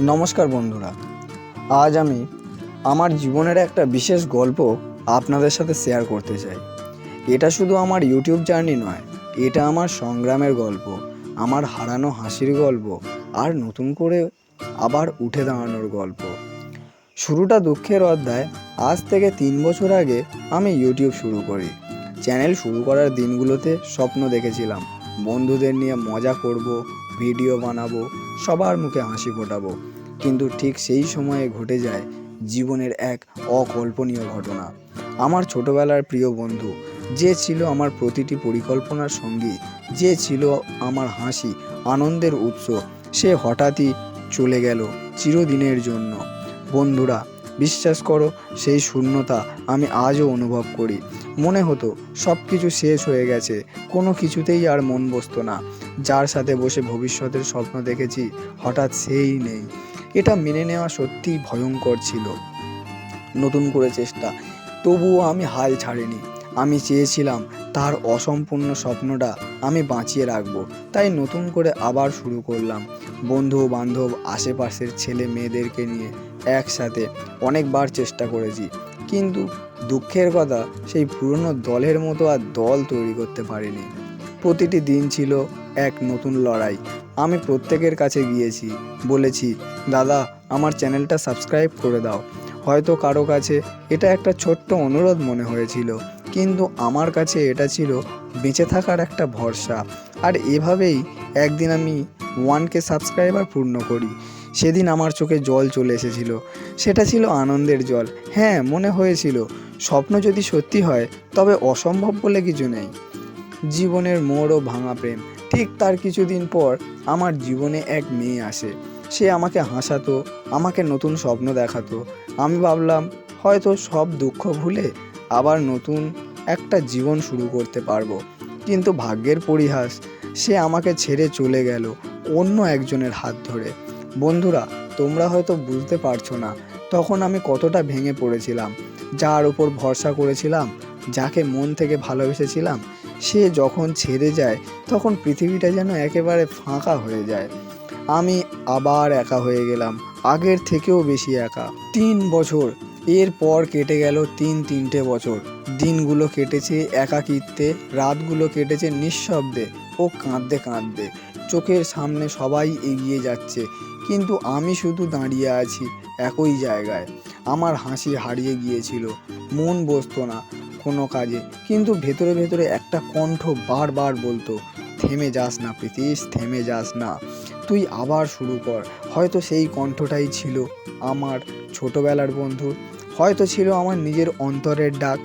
নমস্কার বন্ধুরা। আজ আমি আমার জীবনের একটা বিশেষ গল্প আপনাদের সাথে শেয়ার করতে চাই। এটা শুধু আমার ইউটিউব জার্নি নয়, এটা আমার সংগ্রামের গল্প, আমার হারানো হাসির গল্প, আর নতুন করে আবার উঠে দাঁড়ানোর গল্প। শুরুটা দুঃখের অধ্যায়, আজ থেকে তিন বছর আগে আমি ইউটিউব শুরু করি। চ্যানেল শুরু করার দিনগুলোতে স্বপ্ন দেখেছিলাম, বন্ধুদের নিয়ে মজা করব ভিডিও বানাবো, সবার মুখে হাসি ফোটাবো। কিন্তু ঠিক সেই সময়ে ঘটে যায় জীবনের এক অকল্পনীয় ঘটনা। আমার ছোটবেলার প্রিয় বন্ধু, যে ছিল আমার প্রতিটি পরিকল্পনার সঙ্গী, যে ছিল আমার হাসি, আনন্দের উৎস, সে হঠাৎই চলে গেল চিরদিনের জন্য। বন্ধুরা বিশ্বাস করো, সেই শূন্যতা আমি আজও অনুভব করি। মনে হতো সব কিছু শেষ হয়ে গেছে, কোনো কিছুতেই আর মন বসতো না। যার সাথে বসে ভবিষ্যতের স্বপ্ন দেখেছি, হঠাৎ সেই নেই। এটা মেনে নেওয়া সত্যিই ভয়ঙ্কর ছিল। নতুন করে চেষ্টা। তবুও আমি হাল ছাড়িনি। আমি চেয়েছিলাম, তার অসম্পূর্ণ স্বপ্নটা আমি বাঁচিয়ে রাখব। তাই নতুন করে আবার শুরু করলাম। বন্ধু বান্ধব আশেপাশের ছেলে মেয়েদেরকে নিয়ে একসাথে অনেকবার চেষ্টা করেছি। কিন্তু দুঃখের কথা, সেই পুরনো দলের মতো আর দল তৈরি করতে পারিনি। প্রতিটি দিন ছিল এক নতুন লড়াই। আমি প্রত্যেকের কাছে গিয়েছি, বলেছি, দাদা, আমার চ্যানেলটা সাবস্ক্রাইব করে দাও। হয়তো কারও কাছে এটা একটা ছোট্ট অনুরোধ মনে হয়েছিল, কিন্তু আমার কাছে এটা ছিল বেঁচে থাকার একটা ভরসা। আর এভাবেই একদিন আমি ওয়ানকে সাবস্ক্রাইবার পূর্ণ করি। সেদিন আমার চোখে জল চলে এসেছিল। সেটা ছিল আনন্দের জল। হ্যাঁ মনে হয়েছিল। স্বপ্ন যদি সত্যি হয়, তবে অসম্ভব বলে কিছু নেই। জীবনের মোড় ও ভাঙা প্রেম। ঠিক তার কিছুদিন পর আমার জীবনে এক মেয়ে আসে। সে আমাকে হাসাতো, আমাকে নতুন স্বপ্ন দেখাতো। আমি ভাবলাম, হয়তো সব দুঃখ ভুলে আবার নতুন একটা জীবন শুরু করতে পারব। কিন্তু ভাগ্যের পরিহাস, সে আমাকে ছেড়ে চলে গেল। অন্য একজনের হাত ধরে। বন্ধুরা, তোমরা হয়তো বুঝতে পারছ না, তখন আমি কতটা ভেঙে পড়েছিলাম। যার উপর ভরসা করেছিলাম, যাকে মন থেকে ভালোবেসেছিলাম, সে যখন ছেড়ে যায়, তখন পৃথিবীটা যেন একেবারে ফাঁকা হয়ে যায়। আমি আবার একা হয়ে গেলাম, আগের থেকেও বেশি একা। তিন বছর এরপর কেটে গেল তিন তিনটে বছর। দিনগুলো কেটেছে একাকিত্বে, রাতগুলো কেটেছে নিঃশব্দে ও কাঁদতে কাঁদতে। চোখের সামনে সবাই এগিয়ে যাচ্ছে, কিন্তু আমি শুধু দাঁড়িয়ে আছি একই জায়গায়। আমার হাসি হারিয়ে গিয়েছিল, মন বসতো না কোনো কাজে, কিন্তু ভেতরে ভেতরে একটা কণ্ঠ বারবার বলতো, থেমে যাস না প্রীতিশ, থেমে যাস না। তুই আবার শুরু কর। হয়তো সেই কণ্ঠটাই ছিল আমার ছোটবেলার বন্ধু। হয়তো ছিল আমার নিজের অন্তরের ডাক।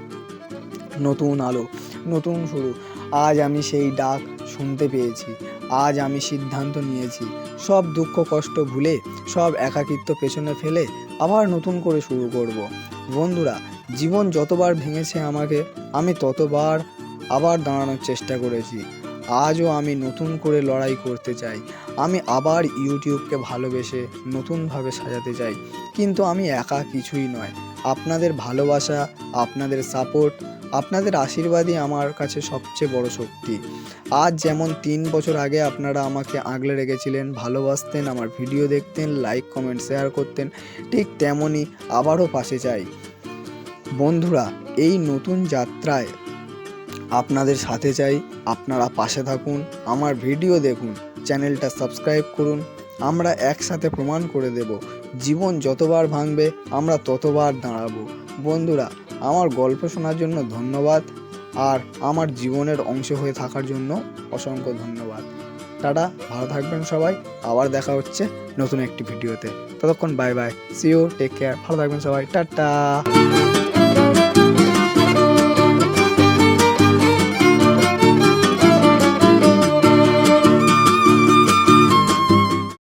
নতুন আলো, নতুন শুরু। আজ আমি সেই ডাক শুনতে পেয়েছি। আজ আমি সিদ্ধান্ত নিয়েছি। সব দুঃখ, কষ্ট ভুলে, সব একাকিত্ব পেছনে ফেলে আবার নতুন করে শুরু করব। বন্ধুরা, জীবন যতবার ভেঙেছে আমাকে, আমি ততবার আবার দাঁড়ানোর চেষ্টা করেছি। আজও আমি নতুন করে লড়াই করতে চাই। আমি আবার ইউটিউবকে ভালোবেসে নতুনভাবে সাজাতে চাই। কিন্তু আমি একা কিছুই নয়। আপনাদের ভালোবাসা, আপনাদের সাপোর্ট আপনাদের আশীর্বাদই আমার কাছে সবচেয়ে বড় শক্তি। আজ যেমন তিন বছর আগে আপনারা আমাকে আগলে রেখেছিলেন, ভালোবাসতেন, আমার ভিডিও দেখতেন লাইক কমেন্ট শেয়ার করতেন, ঠিক তেমনই আবারও পাশে চাই বন্ধুরা, এই নতুন যাত্রায় আপনাদের সাথে চাই আপনারা পাশে থাকুন, আমার ভিডিও দেখুন। চ্যানেলটা সাবস্ক্রাইব করুন। আমরা একসাথে প্রমাণ করে দেব। জীবন যতবার ভাঙবে, আমরা ততবার দাঁড়াবো। বন্ধুরা, আমার গল্প শোনার জন্য ধন্যবাদ। আর আমার জীবনের অংশ হয়ে থাকার জন্য অসংখ্য ধন্যবাদ। টাটা, ভালো থাকবেন সবাই। আবার দেখা হচ্ছে নতুন একটি ভিডিওতে। ততক্ষণ bye bye see you take care ভালো থাকবেন সবাই। টাটা।